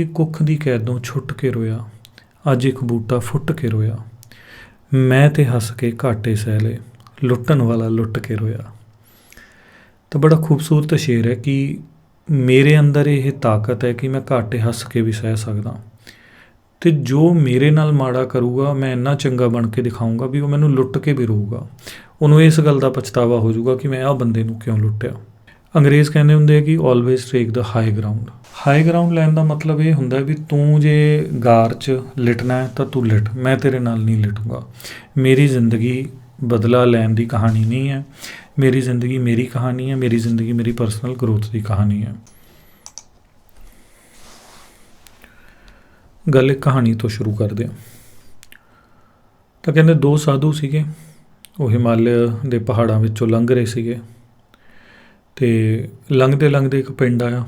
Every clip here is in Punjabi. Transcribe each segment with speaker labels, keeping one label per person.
Speaker 1: ਕਿ ਕੁੱਖ ਦੀ ਕੈਦੋਂ ਛੁੱਟ ਕੇ ਰੋਇਆ, ਅੱਜ ਇੱਕ ਬੂਟਾ ਫੁੱਟ ਕੇ ਰੋਇਆ। ਮੈਂ ਤੇ ਹੱਸ ਕੇ ਘਾਟੇ ਸਹਿ ਲਏ, ਲੁੱਟਣ ਵਾਲਾ ਲੁੱਟ ਕੇ ਰੋਇਆ। ਤਾਂ ਬੜਾ ਖੂਬਸੂਰਤ ਸ਼ੇਰ ਹੈ ਕਿ ਮੇਰੇ ਅੰਦਰ ਇਹ ਤਾਕਤ ਹੈ ਕਿ ਮੈਂ ਘਾਟੇ ਹੱਸ ਕੇ ਵੀ ਸਹਿ ਸਕਦਾ। ਤੇ ਜੋ ਮੇਰੇ ਨਾਲ ਮਾੜਾ ਕਰੂਗਾ, ਮੈਂ ਇੰਨਾ ਚੰਗਾ ਬਣ ਕੇ ਦਿਖਾਊਂਗਾ ਵੀ ਉਹ ਮੈਨੂੰ ਲੁੱਟ ਕੇ ਵੀ ਰਹੂਗਾ ਉਹਨੂੰ ਇਸ ਗੱਲ ਦਾ ਪਛਤਾਵਾ ਹੋ ਜਾਊਗਾ ਕਿ ਮੈਂ ਆਹ ਬੰਦੇ ਨੂੰ ਕਿਉਂ ਲੁੱਟਿਆ। ਅੰਗਰੇਜ਼ ਕਹਿੰਦੇ ਹੁੰਦੇ ਆ ਕਿ always take the high ground high ground ਲੈਣ ਦਾ ਮਤਲਬ ਇਹ ਹੁੰਦਾ ਵੀ ਤੂੰ ਜੇ ਗਾਰ 'ਚ ਲਿਟਣਾ ਹੈ ਤਾਂ ਤੂੰ ਲਿਟ, ਮੈਂ ਤੇਰੇ ਨਾਲ ਨਹੀਂ ਲਿਟੂੰਗਾ। ਮੇਰੀ ਜ਼ਿੰਦਗੀ ਬਦਲਾ ਲੈਣ ਦੀ ਕਹਾਣੀ ਨਹੀਂ ਹੈ। ਮੇਰੀ ਜ਼ਿੰਦਗੀ ਮੇਰੀ ਕਹਾਣੀ ਹੈ, ਮੇਰੀ ਜ਼ਿੰਦਗੀ ਮੇਰੀ ਪਰਸਨਲ ਗਰੋਥ ਦੀ ਕਹਾਣੀ ਹੈ। ਗੱਲ ਇੱਕ ਕਹਾਣੀ ਤੋਂ ਸ਼ੁਰੂ ਕਰਦੇ ਹਾਂ। ਤਾਂ ਕਹਿੰਦੇ ਦੋ ਸਾਧੂ ਸੀਗੇ, ਉਹ ਹਿਮਾਲਿਆ ਦੇ ਪਹਾੜਾਂ ਵਿੱਚੋਂ ਲੰਘ ਰਹੇ ਸੀਗੇ ਤੇ ਲੰਘਦੇ ਲੰਘਦੇ ਇੱਕ ਪਿੰਡ ਆਇਆ।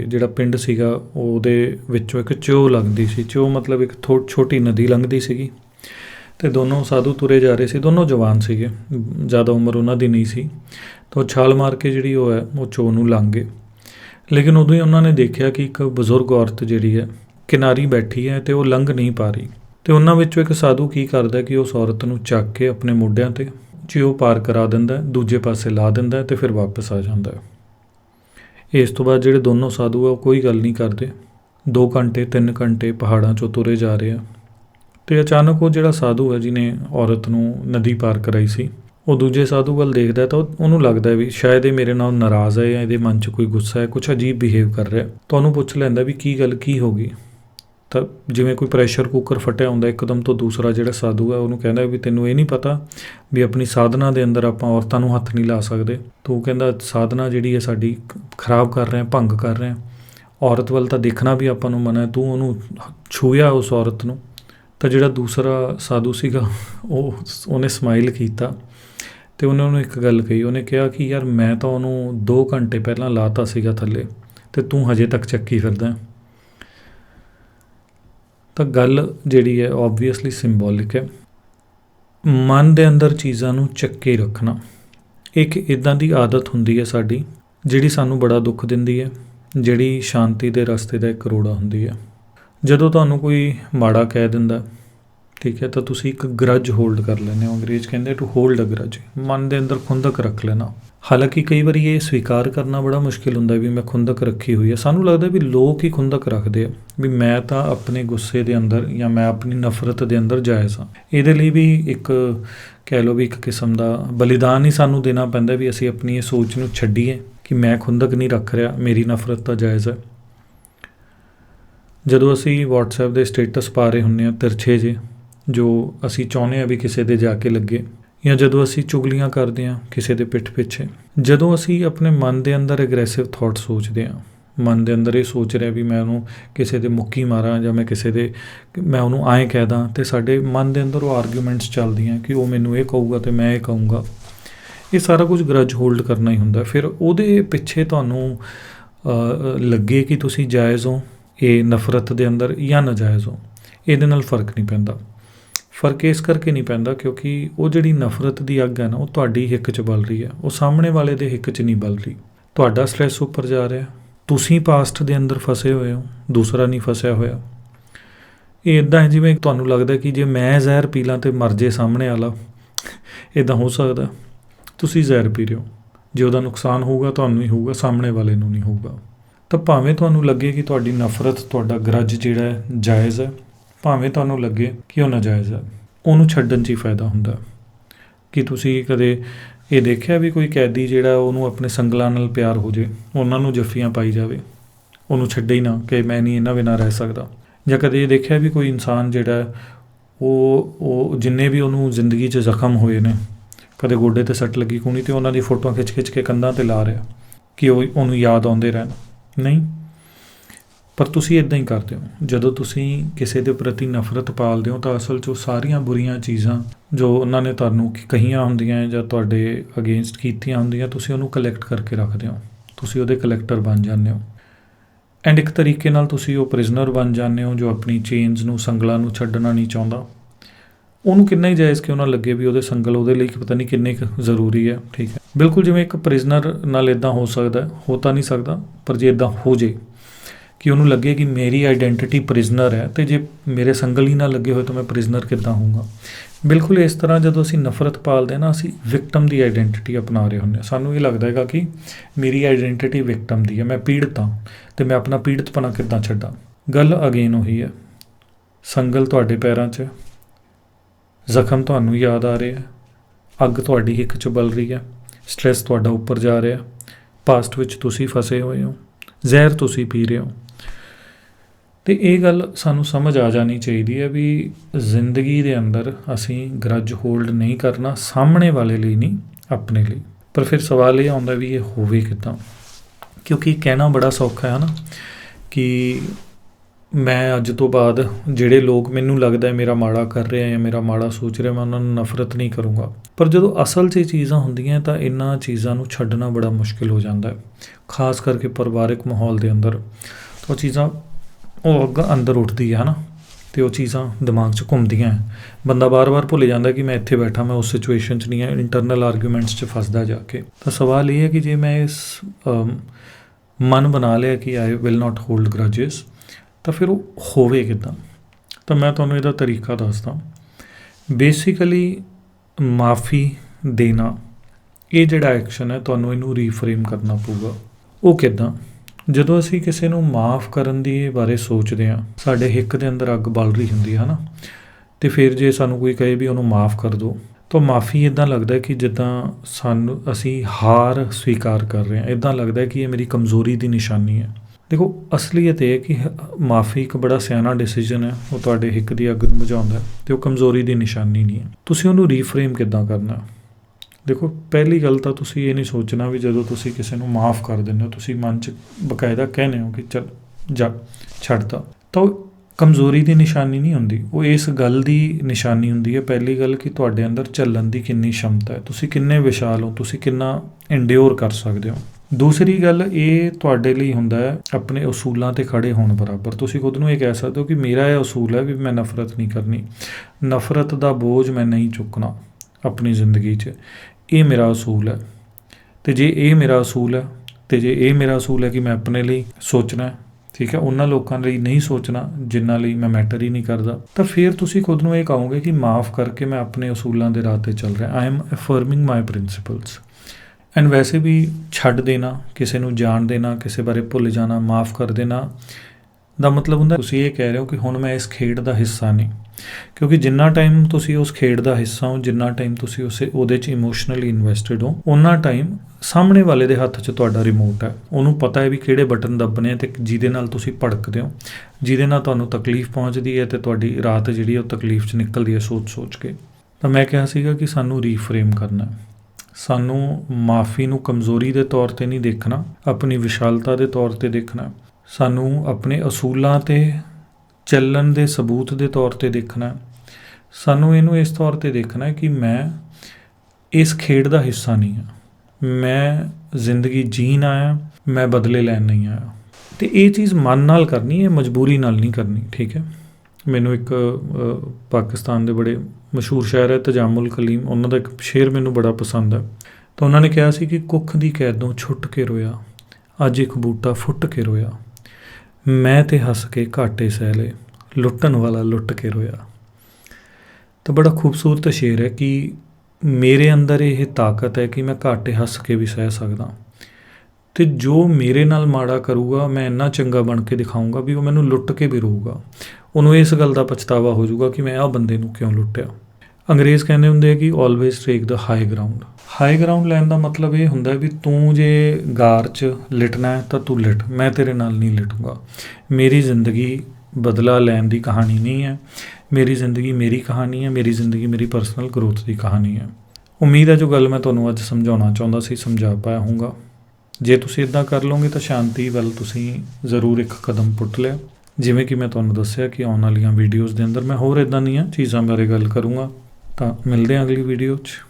Speaker 1: ਜਿਹੜਾ ਪਿੰਡ ਸੀਗਾ, ਉਹਦੇ ਵਿੱਚੋਂ ਇੱਕ ਚੋ ਲੰਘਦੀ ਸੀ। ਚੋ ਮਤਲਬ ਇੱਕ ਥੋ- ਛੋਟੀ ਨਦੀ ਲੰਘਦੀ ਸੀਗੀ। ਤੇ ਦੋਨੋਂ ਸਾਧੂ ਤੁਰੇ ਜਾ ਰਹੇ ਸੀ। ਦੋਨੋਂ ਜਵਾਨ ਸੀਗੇ। ਜ਼ਿਆਦਾ ਉਮਰ ਉਹਨਾਂ ਦੀ ਨਹੀਂ ਸੀ। ਤਾਂ ਉਹ ਛਾਲ ਮਾਰ ਕੇ ਜਿਹੜੀ ਉਹ ਹੈ, ਉਹ ਚੋ ਨੂੰ ਲੰਘ ਗਏ। ਲੇਕਿਨ ਉਦੋਂ ਹੀ ਉਹਨਾਂ ਨੇ ਦੇਖਿਆ ਕਿ ਇੱਕ ਬਜ਼ੁਰਗ ਔਰਤ ਜਿਹੜੀ ਹੈ, ਕਿਨਾਰੀ ਬੈਠੀ ਹੈ ਤੇ ਉਹ ਲੰਘ ਨਹੀਂ ਪਾ ਰਹੀ। ਤੇ ਉਹਨਾਂ ਵਿੱਚੋਂ ਇੱਕ ਸਾਧੂ ਕੀ ਕਰਦਾ ਕਿ ਉਸ ਔਰਤ ਨੂੰ ਚੱਕ ਕੇ ਆਪਣੇ ਮੋਢਿਆਂ ਤੇ ਜਿਉ ਪਾਰ ਕਰਾ ਦਿੰਦਾ ਦੂਜੇ ਪਾਸੇ ਲਾ ਦਿੰਦਾ ਹੈ ਤੇ ਫਿਰ ਵਾਪਸ ਆ ਜਾਂਦਾ ਹੈ। ਇਸ ਤੋਂ ਬਾਅਦ ਜਿਹੜੇ ਦੋਨੋਂ ਸਾਧੂ ਆ, ਉਹ ਕੋਈ ਗੱਲ ਨਹੀਂ ਕਰਦੇ। 2 ਘੰਟੇ 3 ਘੰਟੇ ਪਹਾੜਾਂ ਚੋਂ ਤੁਰੇ ਜਾ ਰਹੇ ਆ। ਤੇ ਅਚਾਨਕ ਉਹ ਜਿਹੜਾ ਸਾਧੂ ਹੈ ਜਿਹਨੇ ਔਰਤ ਨੂੰ ਨਦੀ ਪਾਰ ਕਰਾਈ ਸੀ, ਉਹ ਦੂਜੇ ਸਾਧੂ ਵੱਲ ਦੇਖਦਾ ਤਾਂ ਉਹਨੂੰ ਲੱਗਦਾ ਵੀ ਸ਼ਾਇਦ ਇਹ ਮੇਰੇ ਨਾਲ ਨਾਰਾਜ਼ ਹੈ ਜਾਂ ਇਹਦੇ ਮਨ 'ਚ ਕੋਈ ਗੁੱਸਾ ਹੈ ਕੁਝ ਅਜੀਬ ਬਿਹੇਵ ਕਰ ਰਿਹਾ ਤਾਂ ਉਹਨੂੰ ਪੁੱਛ ਲੈਂਦਾ ਵੀ ਕੀ ਗੱਲ, ਕੀ ਹੋ ਗਈ? ਤਾਂ ਜਿਵੇਂ ਕੋਈ ਪ੍ਰੈਸ਼ਰ ਕੁੱਕਰ ਫਟਿਆ ਹੁੰਦਾ, ਇੱਕਦਮ ਤੋਂ ਦੂਸਰਾ ਜਿਹੜਾ ਸਾਧੂ ਹੈ, ਉਹਨੂੰ ਕਹਿੰਦਾ ਵੀ ਤੈਨੂੰ ਇਹ ਨਹੀਂ ਪਤਾ ਵੀ ਆਪਣੀ ਸਾਧਨਾ ਦੇ ਅੰਦਰ ਆਪਾਂ ਔਰਤਾਂ ਨੂੰ ਹੱਥ ਨਹੀਂ ਲਾ ਸਕਦੇ। ਤੂੰ ਕਹਿੰਦਾ, ਸਾਧਨਾ ਜਿਹੜੀ ਹੈ ਸਾਡੀ ਖਰਾਬ ਕਰ ਰਹੇ ਹਾਂ, ਭੰਗ ਕਰ ਰਹੇ ਹਾਂ। ਔਰਤ ਵੱਲ ਤਾਂ ਦੇਖਣਾ ਵੀ ਆਪਾਂ ਨੂੰ ਮਨਾ ਹੈ, ਤੂੰ ਉਹਨੂੰ ਛੂਇਆ ਉਸ ਔਰਤ ਨੂੰ। ਤਾਂ ਜਿਹੜਾ ਦੂਸਰਾ ਸਾਧੂ ਸੀਗਾ, ਉਹ ਉਹਨੇ ਸਮਾਈਲ ਕੀਤਾ ਤੇ ਉਹਨੇ ਉਹਨੂੰ ਇੱਕ ਗੱਲ ਕਹੀ, ਉਹਨੇ ਕਿਹਾ ਕਿ ਯਾਰ ਮੈਂ ਤਾਂ ਉਹਨੂੰ 2 ਘੰਟੇ ਪਹਿਲਾਂ ਲਾਤਾ ਸੀਗਾ ਥੱਲੇ ਤੇ ਤੂੰ ਹਜੇ ਤੱਕ ਚੱਕੀ ਫਿਰਦਾ ਹੈ। ਤਾਂ ਗੱਲ ਜਿਹੜੀ ਹੈ ਆਬਵੀਅਸਲੀ ਸਿੰਬੋਲਿਕ ਹੈ। ਮਨ ਦੇ ਅੰਦਰ ਚੀਜ਼ਾਂ ਨੂੰ ਚੱਕੇ ਰੱਖਣਾ, ਇੱਕ ਇਦਾਂ ਦੀ ਆਦਤ ਹੁੰਦੀ ਹੈ ਸਾਡੀ, ਜਿਹੜੀ ਸਾਨੂੰ ਬੜਾ ਦੁੱਖ ਦਿੰਦੀ ਹੈ, ਜਿਹੜੀ ਸ਼ਾਂਤੀ ਦੇ ਰਸਤੇ ਦਾ ਇੱਕ ਰੋੜਾ ਹੁੰਦੀ ਹੈ। ਜਦੋਂ ਤੁਹਾਨੂੰ ਕੋਈ ਮਾੜਾ ਕਹਿ ਦਿੰਦਾ ਠੀਕ ਹੈ, ਤਾਂ ਤੁਸੀਂ ਇੱਕ ਗਰਜ ਹੋਲਡ ਕਰ ਲੈਂਦੇ ਹੋ, ਅੰਗਰੇਜ਼ ਕਹਿੰਦੇ ਟੂ ਹੋਲਡ ਅ ਗਰਜ ਮਨ ਦੇ ਅੰਦਰ ਖੁੰਦਕ ਰੱਖ ਲੈਣਾ। ਹਾਲਾਂਕਿ ਕਈ ਵਾਰੀ ਇਹ ਸਵੀਕਾਰ ਕਰਨਾ ਬੜਾ ਮੁਸ਼ਕਿਲ ਹੁੰਦਾ ਵੀ ਮੈਂ ਖੁੰਦਕ ਰੱਖੀ ਹੋਈ ਹੈ ਸਾਨੂੰ ਲੱਗਦਾ ਵੀ ਲੋਕ ਹੀ ਖੁੰਦਕ ਰੱਖਦੇ ਆ, ਵੀ ਮੈਂ ਤਾਂ ਆਪਣੇ ਗੁੱਸੇ ਦੇ ਅੰਦਰ ਜਾਂ ਮੈਂ ਆਪਣੀ ਨਫ਼ਰਤ ਦੇ ਅੰਦਰ ਜਾਇਜ਼ ਹਾਂ। ਇਹਦੇ ਲਈ ਵੀ ਇੱਕ ਕਹਿ ਲਓ ਵੀ ਇੱਕ ਕਿਸਮ ਦਾ ਬਲੀਦਾਨ ਹੀ ਸਾਨੂੰ ਦੇਣਾ ਪੈਂਦਾ ਵੀ ਅਸੀਂ ਆਪਣੀ ਇਹ ਸੋਚ ਨੂੰ ਛੱਡੀਏ ਕਿ ਮੈਂ ਖੁੰਦਕ ਨਹੀਂ ਰੱਖ ਰਿਹਾ, ਮੇਰੀ ਨਫ਼ਰਤ ਤਾਂ ਜਾਇਜ਼ ਹੈ। ਜਦੋਂ ਅਸੀਂ WhatsApp ਦੇ ਸਟੇਟਸ ਪਾ ਰਹੇ ਹੁੰਨੇ ਆ ਤਿਰਛੇ ਜੇ ਜੋ ਅਸੀਂ ਚਾਹੁੰਦੇ ਆ ਵੀ ਕਿਸੇ ਦੇ ਜਾ ਕੇ ਲੱਗੇ ਜਾਂ ਜਦੋਂ ਅਸੀਂ ਚੁਗਲੀਆਂ ਕਰਦੇ ਆ ਕਿਸੇ ਦੇ ਪਿੱਠ ਪਿੱਛੇ, ਜਦੋਂ ਅਸੀਂ ਆਪਣੇ ਮਨ ਦੇ ਅੰਦਰ ਐਗਰੈਸਿਵ ਥਾਟ ਸੋਚਦੇ ਆ ਮਨ ਦੇ ਅੰਦਰ ਇਹ ਸੋਚ ਰਿਹਾ ਵੀ ਮੈਂ ਉਹਨੂੰ ਕਿਸੇ ਦੇ ਮੁੱਕੀ ਮਾਰਾਂ ਜਾਂ ਮੈਂ ਕਿਸੇ ਦੇ, ਮੈਂ ਉਹਨੂੰ ਐਂ ਕਹਿ ਦਾਂ ਤੇ ਸਾਡੇ ਮਨ ਦੇ ਅੰਦਰ ਉਹ ਆਰਗੂਮੈਂਟਸ ਚੱਲਦੀਆਂ ਕਿ ਉਹ ਮੈਨੂੰ ਇਹ ਕਹੂਗਾ ਤੇ ਮੈਂ ਇਹ ਕਹੂੰਗਾ। ਇਹ ਸਾਰਾ ਕੁਝ ਗਰਜ ਹੋਲਡ ਕਰਨਾ ਹੀ ਹੁੰਦਾ। ਫਿਰ ਉਹਦੇ ਪਿੱਛੇ ਤੁਹਾਨੂੰ ਲੱਗੇ ਕਿ ਤੁਸੀਂ ਜਾਇਜ਼ ਹੋ, ਇਹ ਨਫ਼ਰਤ ਦੇ ਅੰਦਰ ਜਾਂ ਨਾਜਾਇਜ਼ ਹੋ, ਇਹਦੇ ਨਾਲ ਫ਼ਰਕ ਨਹੀਂ ਪੈਂਦਾ। ਫ਼ਰਕ ਇਸ ਕਰਕੇ ਨਹੀਂ ਪੈਂਦਾ ਕਿਉਂਕਿ ਉਹ ਜਿਹੜੀ ਨਫ਼ਰਤ ਦੀ ਅੱਗ ਹੈ ਨਾ, ਉਹ ਤੁਹਾਡੀ ਹਿੱਕ 'ਚ ਬਲ ਰਹੀ ਹੈ। ਉਹ ਸਾਹਮਣੇ ਵਾਲੇ ਦੇ ਹਿੱਕ 'ਚ ਨਹੀਂ ਬਲ ਰਹੀ। ਤੁਹਾਡਾ ਸਟ੍ਰੈਸ ਉੱਪਰ ਜਾ ਰਿਹਾ। ਤੁਸੀਂ ਪਾਸਟ ਦੇ ਅੰਦਰ ਫਸੇ ਹੋਏ ਹੋ, ਦੂਸਰਾ ਨਹੀਂ ਫਸਿਆ ਹੋਇਆ। ਇਹ ਇਦਾਂ ਹੈ ਜਿਵੇਂ ਤੁਹਾਨੂੰ ਲੱਗਦਾ ਕਿ ਜੇ ਮੈਂ ਜ਼ਹਿਰ ਪੀ ਲਾਂ ਤੇ ਮਰ ਜੇ ਸਾਹਮਣੇ ਵਾਲਾ ਇਦਾਂ ਹੋ ਸਕਦਾ। ਤੁਸੀਂ ਜ਼ਹਿਰ ਪੀ ਰਹੇ ਹੋ। ਜੇ ਉਹਦਾ ਨੁਕਸਾਨ ਹੋਊਗਾ, ਤੁਹਾਨੂੰ ਹੀ ਹੋਊਗਾ, ਸਾਹਮਣੇ ਵਾਲੇ ਨੂੰ ਨਹੀਂ ਹੋਊਗਾ। ਤਾਂ ਭਾਵੇਂ ਤੁਹਾਨੂੰ ਲੱਗੇ ਕਿ ਤੁਹਾਡੀ ਨਫ਼ਰਤ, ਤੁਹਾਡਾ ਗਰਜ ਜਿਹੜਾ ਹੈ, ਜਾਇਜ਼ ਹੈ ਭਾਵੇਂ ਤੁਹਾਨੂੰ ਲੱਗੇ ਕਿ ਉਹ ਨਾਜਾਇਜ਼ ਹੈ ਉਹਨੂੰ ਛੱਡਣ 'ਚ ਹੀ ਫਾਇਦਾ ਹੁੰਦਾ। ਕਿ ਤੁਸੀਂ ਕਦੇ ਇਹ ਦੇਖਿਆ ਵੀ ਕੋਈ ਕੈਦੀ ਜਿਹੜਾ ਉਹਨੂੰ ਆਪਣੇ ਸੰਗਲਾਂ ਨਾਲ ਪਿਆਰ ਹੋ ਜੇ, ਉਹਨਾਂ ਨੂੰ ਜੱਫੀਆਂ ਪਾਈ ਜਾਵੇ? ਉਹਨੂੰ ਛੱਡੇ ਹੀ ਨਾ ਕਿ ਮੈਂ ਨਹੀਂ ਇਹਨਾਂ ਬਿਨਾਂ ਰਹਿ ਸਕਦਾ। ਜਾਂ ਕਦੇ ਇਹ ਦੇਖਿਆ ਵੀ ਕੋਈ ਇਨਸਾਨ ਜਿਹੜਾ ਉਹ ਉਹ ਜਿੰਨੇ ਵੀ ਉਹਨੂੰ ਜ਼ਿੰਦਗੀ 'ਚ ਜ਼ਖਮ ਹੋਏ ਨੇ, ਕਦੇ ਗੋਡੇ ਤੇ ਸੱਟ ਲੱਗੀ ਕੋਣੀ ਤੇ ਉਹਨਾਂ ਦੀ ਫੋਟੋਆਂ ਖਿੱਚ-ਖਿੱਚ ਕੇ ਕੰਧਾਂ ਤੇ ਲਾ ਰਿਹਾ, ਕਿ ਉਹ ਉਹਨੂੰ ਯਾਦ ਆਉਂਦੇ ਰਹਿਣ? ਨਹੀਂ? ਪਰ ਤੁਸੀਂ ਇਦਾਂ ਹੀ ਕਰਦੇ ਹੋ। ਜਦੋਂ ਤੁਸੀਂ ਕਿਸੇ ਦੇ ਪ੍ਰਤੀ ਨਫ਼ਰਤ ਪਾਲਦੇ ਹੋ ਤਾਂ ਅਸਲ 'ਚ ਉਹ ਸਾਰੀਆਂ ਬੁਰੀਆਂ ਚੀਜ਼ਾਂ ਜੋ ਉਹਨਾਂ ਨੇ ਤੁਹਾਨੂੰ ਕਹੀਆਂ ਹੁੰਦੀਆਂ ਜਾਂ ਤੁਹਾਡੇ ਅਗੇਂਸਟ ਕੀਤੀਆਂ ਹੁੰਦੀਆਂ, ਤੁਸੀਂ ਉਹਨੂੰ ਕਲੈਕਟ ਕਰਕੇ ਰੱਖਦੇ ਹੋ। ਤੁਸੀਂ ਉਹਦੇ ਕਲੈਕਟਰ ਬਣ ਜਾਂਦੇ ਹੋ। ਐਂਡ ਇੱਕ ਤਰੀਕੇ ਨਾਲ ਤੁਸੀਂ ਉਹ ਪ੍ਰਿਜ਼ਨਰ ਬਣ ਜਾਂਦੇ ਹੋ ਜੋ ਆਪਣੀ ਚੇਨਸ ਨੂੰ, ਸੰਗਲਾਂ ਨੂੰ ਛੱਡਣਾ ਨਹੀਂ ਚਾਹੁੰਦਾ। ਉਹਨੂੰ ਕਿੰਨਾ ਹੀ ਜਾਇਜ਼ ਕਿ ਉਹਨਾਂ ਲੱਗੇ ਵੀ ਉਹਦੇ ਸੰਗਲ ਉਹਦੇ ਲਈ ਪਤਾ ਨਹੀਂ ਕਿੰਨੇ ਕੁ ਜ਼ਰੂਰੀ ਹੈ ਠੀਕ ਹੈ। ਬਿਲਕੁਲ ਜਿਵੇਂ ਇੱਕ ਪ੍ਰਿਜ਼ਨਰ ਨਾਲ ਇਦਾਂ ਹੋ ਸਕਦਾ, ਹੋ ਤਾਂ ਨਹੀਂ ਸਕਦਾ, ਪਰ ਜੇ ਇਦਾਂ ਹੋ ਜੇ ਕਿ ਉਹਨੂੰ ਲੱਗੇ ਕਿ ਮੇਰੀ ਆਈਡੈਂਟੀਟੀ ਪ੍ਰਿਜ਼ਨਰ ਹੈ ਤੇ ਜੇ ਮੇਰੇ ਸੰਗਲ ਹੀ ਨਾ ਲੱਗੇ ਹੋਏ ਤਾਂ ਮੈਂ ਪ੍ਰਿਜ਼ਨਰ ਕਿੱਦਾਂ ਹੋਊਂਗਾ? ਬਿਲਕੁਲ ਇਸ ਤਰ੍ਹਾਂ ਜਦੋਂ ਅਸੀਂ ਨਫ਼ਰਤ ਪਾਲਦੇ ਹਾਂ ਨਾ, ਅਸੀਂ ਵਿਕਟਮ ਦੀ ਆਈਡੈਂਟੀਟੀ ਅਪਣਾ ਰਹੇ ਹੁੰਦੇ ਹਾਂ। ਸਾਨੂੰ ਇਹ ਲੱਗਦਾ ਹੈਗਾ ਕਿ ਮੇਰੀ ਆਈਡੈਂਟੀਟੀ ਵਿਕਟਮ ਦੀ ਹੈ, ਮੈਂ ਪੀੜਤ ਹਾਂ ਤੇ ਮੈਂ ਆਪਣਾ ਪੀੜਤਪਣਾ ਕਿੱਦਾਂ ਛੱਡਾਂ? ਗੱਲ ਅਗੇਨ ਉਹੀ ਹੈ, ਸੰਗਲ ਤੁਹਾਡੇ ਪੈਰਾਂ 'ਚ ਜ਼ਖਮ ਤੁਹਾਨੂੰ ਯਾਦ ਆ ਰਿਹਾ ਅੱਗ ਤੁਹਾਡੀ ਹਿੱਕ 'ਚ ਬਲ ਰਹੀ ਹੈ ਸਟ੍ਰੈਸ ਤੁਹਾਡਾ ਉੱਪਰ ਜਾ ਰਿਹਾ ਪਾਸਟ ਵਿੱਚ ਤੁਸੀਂ ਫਸੇ ਹੋਏ ਹੋ, ਜ਼ਹਿਰ ਤੁਸੀਂ ਪੀ ਰਹੇ ਹੋ ਅਤੇ ਇਹ ਗੱਲ ਸਾਨੂੰ ਸਮਝ ਆ ਜਾਣੀ ਚਾਹੀਦੀ ਹੈ ਵੀ ਜ਼ਿੰਦਗੀ ਦੇ ਅੰਦਰ ਅਸੀਂ ਗਰਜ ਹੋਲਡ ਨਹੀਂ ਕਰਨਾ, ਸਾਹਮਣੇ ਵਾਲੇ ਲਈ ਨਹੀਂ, ਆਪਣੇ ਲਈ। ਪਰ ਫਿਰ ਸਵਾਲ ਇਹ ਆਉਂਦਾ ਵੀ ਇਹ ਹੋਵੇ ਕਿੱਦਾਂ? ਕਿਉਂਕਿ ਕਹਿਣਾ ਬੜਾ ਸੌਖਾ ਹੈ ਨਾ ਕਿ ਮੈਂ ਅੱਜ ਤੋਂ ਬਾਅਦ ਜਿਹੜੇ ਲੋਕ ਮੈਨੂੰ ਲੱਗਦਾ ਹੈ ਮੇਰਾ ਮਾੜਾ ਕਰ ਰਹੇ ਆ ਜਾਂ ਮੇਰਾ ਮਾੜਾ ਸੋਚ ਰਹੇ, ਮੈਂ ਉਹਨਾਂ ਨੂੰ ਨਫ਼ਰਤ ਨਹੀਂ ਕਰੂੰਗਾ। ਪਰ ਜਦੋਂ ਅਸਲ 'ਚ ਇਹ ਚੀਜ਼ਾਂ ਹੁੰਦੀਆਂ ਤਾਂ ਇਹਨਾਂ ਚੀਜ਼ਾਂ ਨੂੰ ਛੱਡਣਾ ਬੜਾ ਮੁਸ਼ਕਿਲ ਹੋ ਜਾਂਦਾ ਹੈ, ਖਾਸ ਕਰਕੇ ਪਰਿਵਾਰਕ ਮਾਹੌਲ ਦੇ ਅੰਦਰ। ਤਾਂ ਉਹ ਚੀਜ਼ਾਂ ਉਹ ਅੱਗ ਅੰਦਰ ਉੱਠਦੀ ਹੈ ਹਨਾ? ਤੇ ਉਹ ਚੀਜ਼ਾਂ ਦਿਮਾਗ 'ਚ ਘੁੰਮਦੀਆਂ ਬੰਦਾ ਬਾਰ-ਬਾਰ ਭੁੱਲ ਜਾਂਦਾ ਕਿ ਮੈਂ ਇੱਥੇ ਬੈਠਾ, ਮੈਂ ਉਸ ਸਿਚੁਏਸ਼ਨ 'ਚ ਨਹੀਂ ਹਾਂ ਇੰਟਰਨਲ ਆਰਗੂਮੈਂਟਸ 'ਚ ਫਸਦਾ ਜਾ ਕੇ। ਤਾਂ ਸਵਾਲ ਇਹ ਹੈ ਕਿ ਜੇ ਮੈਂ ਇਸ ਮਨ ਬਣਾ ਲਿਆ ਕਿ ਆਈ ਵਿਲ ਨਾਟ ਹੋਲਡ ਗ੍ਰਜਸ ਤਾਂ ਫਿਰ ਉਹ ਹੋਵੇ ਕਿੱਦਾਂ? ਤਾਂ ਮੈਂ ਤੁਹਾਨੂੰ ਇਹਦਾ ਤਰੀਕਾ ਦੱਸਦਾ। ਬੇਸਿਕਲੀ ਮਾਫੀ ਦੇਣਾ, ਇਹ ਜਿਹੜਾ ਐਕਸ਼ਨ ਹੈ, ਤੁਹਾਨੂੰ ਇਹਨੂੰ ਰੀਫਰੇਮ ਕਰਨਾ ਪਊਗਾ। ਉਹ ਕਿੱਦਾਂ? ਜਦੋਂ ਅਸੀਂ ਕਿਸੇ ਨੂੰ ਮਾਫ ਕਰਨ ਦੀ ਬਾਰੇ ਸੋਚਦੇ ਹਾਂ, ਸਾਡੇ ਹਿੱਕ ਦੇ ਅੰਦਰ ਅੱਗ ਬਲ ਰਹੀ ਹੁੰਦੀ ਹੈ ਨਾ ਤੇ ਫਿਰ ਜੇ ਸਾਨੂੰ ਕੋਈ ਕਹੇ ਵੀ ਉਹਨੂੰ ਮਾਫ ਕਰ ਦਿਓ, ਤਾਂ ਮਾਫੀ ਇਦਾਂ ਲੱਗਦਾ ਕਿ ਜਿੱਦਾਂ ਸਾਨੂੰ, ਅਸੀਂ ਹਾਰ ਸਵੀਕਾਰ ਕਰ ਰਹੇ ਹਾਂ। ਇਦਾਂ ਲੱਗਦਾ ਕਿ ਇਹ ਮੇਰੀ ਕਮਜ਼ੋਰੀ ਦੀ ਨਿਸ਼ਾਨੀ ਹੈ। ਦੇਖੋ ਅਸਲੀਅਤ ਇਹ ਹੈ ਕਿ ਮਾਫੀ ਇੱਕ ਬੜਾ ਸਿਆਣਾ ਡਿਸੀਜਨ ਹੈ। ਉਹ ਤੁਹਾਡੇ ਹਿੱਕ ਦੀ ਅੱਗ ਨੂੰ ਬੁਝਾਉਂਦਾ ਹੈ ਤੇ ਉਹ ਕਮਜ਼ੋਰੀ ਦੀ ਨਿਸ਼ਾਨੀ ਨਹੀਂ ਹੈ। ਤੁਸੀਂ ਉਹਨੂੰ ਰੀਫਰੇਮ ਕਿੱਦਾਂ ਕਰਨਾ? ਦੇਖੋ, ਪਹਿਲੀ ਗੱਲ ਤਾਂ ਤੁਸੀਂ ਇਹ ਨਹੀਂ ਸੋਚਣਾ ਵੀ ਜਦੋਂ ਤੁਸੀਂ ਕਿਸੇ ਨੂੰ ਮਾਫ ਕਰ ਦਿੰਦੇ ਹੋ, ਤੁਸੀਂ ਮਨ 'ਚ ਬਕਾਇਦਾ ਕਹਿੰਦੇ ਹੋ ਕਿ ਚਲ ਜਾ ਛੱਡਤਾ ਤਾਂ। ਉਹ ਕਮਜ਼ੋਰੀ ਦੀ ਨਿਸ਼ਾਨੀ ਨਹੀਂ ਹੁੰਦੀ। ਉਹ ਇਸ ਗੱਲ ਦੀ ਨਿਸ਼ਾਨੀ ਹੁੰਦੀ ਹੈ, ਪਹਿਲੀ ਗੱਲ ਕਿ ਤੁਹਾਡੇ ਅੰਦਰ ਚੱਲਣ ਦੀ ਕਿੰਨੀ ਸ਼ਮਤਾ ਹੈ। ਤੁਸੀਂ ਕਿੰਨੇ ਵਿਸ਼ਾਲ ਹੋ, ਤੁਸੀਂ ਕਿੰਨਾ ਇੰਡਿਓਰ ਕਰ ਸਕਦੇ ਹੋ। ਦੂਸਰੀ ਗੱਲ ਇਹ ਤੁਹਾਡੇ ਲਈ ਹੁੰਦਾ ਹੈ, ਆਪਣੇ ਉਸੂਲਾਂ ਤੇ ਖੜੇ ਹੋਣ ਬਰਾਬਰ। ਤੁਸੀਂ ਖੁਦ ਨੂੰ ਇਹ ਕਹਿ ਸਕਦੇ ਹੋ ਕਿ ਮੇਰਾ ਇਹ ਉਸੂਲ ਹੈ ਵੀ ਮੈਂ ਨਫ਼ਰਤ ਨਹੀਂ ਕਰਨੀ। ਨਫ਼ਰਤ ਦਾ ਬੋਝ ਮੈਂ ਨਹੀਂ ਚੁੱਕਣਾ ਆਪਣੀ ਜ਼ਿੰਦਗੀ 'ਚ। ਇਹ ਮੇਰਾ ਅਸੂਲ ਹੈ। ਤੇ ਜੇ ਇਹ ਮੇਰਾ ਅਸੂਲ ਹੈ, ਤੇ ਜੇ ਇਹ ਮੇਰਾ ਅਸੂਲ ਹੈ ਕਿ ਮੈਂ ਆਪਣੇ ਲਈ ਸੋਚਣਾ ਠੀਕ ਹੈ, ਉਹਨਾਂ ਲੋਕਾਂ ਲਈ ਨਹੀਂ ਸੋਚਣਾ, ਜਿਨ੍ਹਾਂ ਲਈ ਮੈਂ ਮੈਟਰ ਹੀ ਨਹੀਂ ਕਰਦਾ, ਤਾਂ ਫਿਰ ਤੁਸੀਂ ਖੁਦ ਨੂੰ ਇਹ ਕਹੋਗੇ ਕਿ ਮਾਫ ਕਰਕੇ ਮੈਂ ਆਪਣੇ ਅਸੂਲਾਂ ਦੇ ਰਾਹ ਤੇ ਚੱਲ ਰਿਹਾ। I am affirming my principles and ਵੈਸੇ ਵੀ ਛੱਡ ਦੇਣਾ, ਕਿਸੇ ਨੂੰ ਜਾਣ ਦੇਣਾ, ਕਿਸੇ ਬਾਰੇ ਭੁੱਲ ਜਾਣਾ, ਮਾਫ ਕਰ ਦੇਣਾ, ਦਾ ਮਤਲਬ ਹੁੰਦਾ ਤੁਸੀਂ ਇਹ ਕਹਿ ਰਹੇ ਹੋ ਕਿ ਹੁਣ ਮੈਂ ਇਸ ਖੇਡ ਦਾ ਹਿੱਸਾ ਨਹੀਂ। ਕਿਉਂਕਿ ਜਿੰਨਾ ਟਾਈਮ ਤੁਸੀਂ ਉਸ ਖੇਡ ਦਾ ਹਿੱਸਾ ਹੋ, ਜਿੰਨਾ ਟਾਈਮ ਤੁਸੀਂ ਉਸੇ ਉਹਦੇ 'ਚ ਇਮੋਸ਼ਨਲੀ ਇਨਵੈਸਟਿਡ ਹੋ ਉਹਨਾਂ ਟਾਈਮ ਸਾਹਮਣੇ ਵਾਲੇ ਦੇ ਹੱਥ 'ਚ ਤੁਹਾਡਾ ਰਿਮੋਟ ਹੈ। ਉਹਨੂੰ ਪਤਾ ਹੈ ਵੀ ਕਿਹੜੇ ਬਟਨ ਦੱਬਣੇ ਆ ਤੇ ਜਿਹਦੇ ਨਾਲ ਤੁਸੀਂ ਭੜਕਦੇ ਹੋ, ਜਿਹਦੇ ਨਾਲ ਤੁਹਾਨੂੰ ਤਕਲੀਫ ਪਹੁੰਚਦੀ ਹੈ ਤੇ ਤੁਹਾਡੀ ਰਾਤ ਜਿਹੜੀ ਉਹ ਤਕਲੀਫ 'ਚ ਨਿਕਲਦੀ ਹੈ ਸੋਚ-ਸੋਚ ਕੇ। ਤਾਂ ਮੈਂ ਕਿਹਾ ਸੀਗਾ ਕਿ ਸਾਨੂੰ ਰੀਫਰੇਮ ਕਰਨਾ ਸਾਨੂੰ ਮਾਫੀ ਨੂੰ ਕਮਜ਼ੋਰੀ ਦੇ ਤੌਰ ਤੇ ਨਹੀਂ ਦੇਖਣਾ, ਆਪਣੀ ਵਿਸ਼ਾਲਤਾ ਦੇ ਤੌਰ ਤੇ ਦੇਖਣਾ ਸਾਨੂੰ ਆਪਣੇ ਅਸੂਲਾਂ ਤੇ ਚੱਲਣ ਦੇ ਸਬੂਤ ਦੇ ਤੌਰ ਤੇ ਦੇਖਣਾ ਸਾਨੂੰ ਇਹਨੂੰ ਇਸ ਤੌਰ ਤੇ ਦੇਖਣਾ ਕਿ ਮੈਂ ਇਸ ਖੇਡ ਦਾ ਹਿੱਸਾ ਨਹੀਂ ਹਾਂ। ਮੈਂ ਜ਼ਿੰਦਗੀ ਜੀਣ ਆਇਆ, ਮੈਂ ਬਦਲੇ ਲੈਣ ਨਹੀਂ ਆਇਆ। ਤੇ ਇਹ ਚੀਜ਼ ਮਨ ਨਾਲ ਕਰਨੀ ਹੈ ਮਜਬੂਰੀ ਨਾਲ ਨਹੀਂ ਕਰਨੀ, ਠੀਕ ਹੈ? ਮੈਨੂੰ ਇੱਕ ਪਾਕਿਸਤਾਨ ਦੇ ਬੜੇ ਮਸ਼ਹੂਰ ਸ਼ਾਇਰ ਹੈ, ਤਜਾਮੁਲ ਕਲੀਮ, ਉਹਨਾਂ ਦਾ ਇੱਕ ਸ਼ੇਰ ਮੈਨੂੰ ਬੜਾ ਪਸੰਦ ਹੈ। ਤਾਂ ਉਹਨਾਂ ਨੇ ਕਿਹਾ ਸੀ ਕਿ ਕੁੱਖ ਦੀ ਕੈਦੋਂ ਛੁੱਟ ਕੇ ਰੋਇਆ, ਅੱਜ ਇੱਕ ਬੂਟਾ ਫੁੱਟ ਕੇ ਰੋਇਆ। ਮੈਂ ਤੇ ਹੱਸ ਕੇ ਘਾਟੇ ਸਹਿ ਲਏ, ਲੁੱਟਣ ਵਾਲਾ ਲੁੱਟ ਕੇ ਰੋਇਆ। ਤਾਂ ਬੜਾ ਖੂਬਸੂਰਤ ਸ਼ੇਰ ਹੈ ਕਿ ਮੇਰੇ ਅੰਦਰ ਇਹ ਤਾਕਤ ਹੈ ਕਿ ਮੈਂ ਘਾਟੇ ਹੱਸ ਕੇ ਵੀ ਸਹਿ ਸਕਦਾ। ਤੇ ਜੋ ਮੇਰੇ ਨਾਲ ਮਾੜਾ ਕਰੂਗਾ, ਮੈਂ ਇੰਨਾ ਚੰਗਾ ਬਣ ਕੇ ਦਿਖਾਊਂਗਾ ਵੀ ਉਹ ਮੈਨੂੰ ਲੁੱਟ ਕੇ ਵੀ ਰਹੂਗਾ ਉਹਨੂੰ ਇਸ ਗੱਲ ਦਾ ਪਛਤਾਵਾ ਹੋ ਜਾਊਗਾ ਕਿ ਮੈਂ ਆਹ ਬੰਦੇ ਨੂੰ ਕਿਉਂ ਲੁੱਟਿਆ। ਅੰਗਰੇਜ਼ ਕਹਿੰਦੇ ਹੁੰਦੇ ਆ ਕਿ always take the high ground high ground ਲੈਣ ਦਾ ਮਤਲਬ ਇਹ ਹੁੰਦਾ ਵੀ ਤੂੰ ਜੇ ਗਾਰ 'ਚ ਲਿਟਣਾ ਹੈ ਤਾਂ ਤੂੰ ਲਿਟ, ਮੈਂ ਤੇਰੇ ਨਾਲ ਨਹੀਂ ਲਿਟੂੰਗਾ। ਮੇਰੀ ਜ਼ਿੰਦਗੀ ਬਦਲਾ ਲੈਣ ਦੀ ਕਹਾਣੀ ਨਹੀਂ ਹੈ। ਮੇਰੀ ਜ਼ਿੰਦਗੀ ਮੇਰੀ ਕਹਾਣੀ ਹੈ, ਮੇਰੀ ਜ਼ਿੰਦਗੀ ਮੇਰੀ ਪਰਸਨਲ ਗਰੋਥ ਦੀ ਕਹਾਣੀ ਹੈ। ਉਮੀਦ ਹੈ ਜੋ ਗੱਲ ਮੈਂ ਤੁਹਾਨੂੰ ਅੱਜ ਸਮਝਾਉਣਾ ਚਾਹੁੰਦਾ ਸੀ, ਸਮਝਾ ਪਾਇਆ ਹੂੰਗਾ ਜੇ ਤੁਸੀਂ ਇਦਾਂ ਕਰ ਲਓਗੇ ਤਾਂ ਸ਼ਾਂਤੀ ਵੱਲ ਤੁਸੀਂ ਜ਼ਰੂਰ ਇੱਕ ਕਦਮ ਪੁੱਟ ਲਿਆ। ਜਿਵੇਂ ਕਿ ਮੈਂ ਤੁਹਾਨੂੰ ਦੱਸਿਆ ਕਿ ਆਉਣ ਵਾਲੀਆਂ ਵੀਡੀਓਜ਼ ਦੇ ਅੰਦਰ ਮੈਂ ਹੋਰ ਇਦਾਂ ਦੀਆਂ ਚੀਜ਼ਾਂ ਬਾਰੇ ਗੱਲ ਕਰੂੰਗਾ। ਤਾਂ ਮਿਲਦੇ ਹਾਂ ਅਗਲੀ ਵੀਡੀਓ 'ਚ।